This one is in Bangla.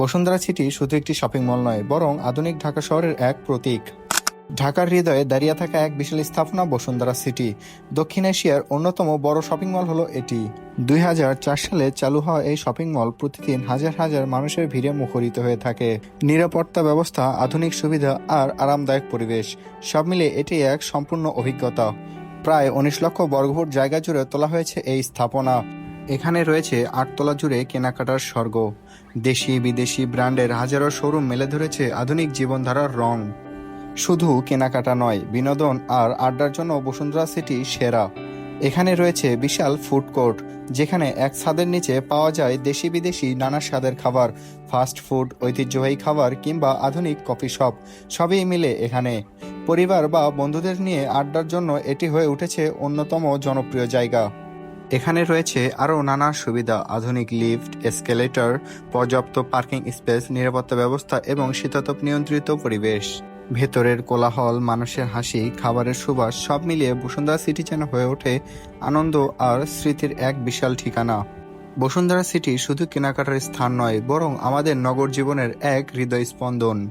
বসুন্ধরা সিটি শুধু একটি শপিং মল নয়, বরং আধুনিক ঢাকা শহরের এক প্রতীক। ঢাকার হৃদয়ে দাঁড়িয়ে থাকা এক বিশাল স্থাপনা বসুন্ধরা সিটি। দক্ষিণ এশিয়ার অন্যতম বড় শপিং মল হলো এটি। দুই হাজার চার সালে চালু হওয়া এই শপিং মল প্রতিদিন হাজার হাজার মানুষের ভিড়ে মুখরিত হয়ে থাকে। নিরাপত্তা ব্যবস্থা, আধুনিক সুবিধা আর আরামদায়ক পরিবেশ, সব মিলে এটি এক সম্পূর্ণ অভিজ্ঞতা। প্রায় উনিশ লক্ষ বর্গফুট জায়গা জুড়ে তোলা হয়েছে এই স্থাপনা। এখানে রয়েছে আটতলা জুড়ে কেনাকাটার স্বর্গ। দেশি বিদেশি ব্র্যান্ডের হাজারো শোরুম মেলে ধরেছে আধুনিক জীবনধারার রং। শুধু কেনাকাটা নয়, বিনোদন আর আড্ডার জন্য বসুন্ধরা সিটি সেরা। এখানে রয়েছে বিশাল ফুড কোর্ট, যেখানে এক ছাদের নিচে পাওয়া যায় দেশি বিদেশি নানা স্বাদের খাবার, ফাস্ট ফুড, ঐতিহ্যবাহী খাবার কিংবা আধুনিক কফি শপ, সবই মিলে এখানে। পরিবার বা বন্ধুদের নিয়ে আড্ডার জন্য এটি হয়ে উঠেছে অন্যতম জনপ্রিয় জায়গা। এখানে রয়েছে আরও নানা সুবিধা, আধুনিক লিফট, এসকেলেটর, পর্যাপ্ত পার্কিং স্পেস, নিরাপত্তা ব্যবস্থা এবং শীতাতপ নিয়ন্ত্রিত পরিবেশ। ভেতরের কোলাহল, মানুষের হাসি, খাবারের সুবাস সব মিলিয়ে বসুন্ধরা সিটি যেন হয়ে ওঠে আনন্দ আর স্মৃতির এক বিশাল ঠিকানা। বসুন্ধরা সিটি শুধু কেনাকাটার স্থান নয়, বরং আমাদের নগর জীবনের এক হৃদয় স্পন্দন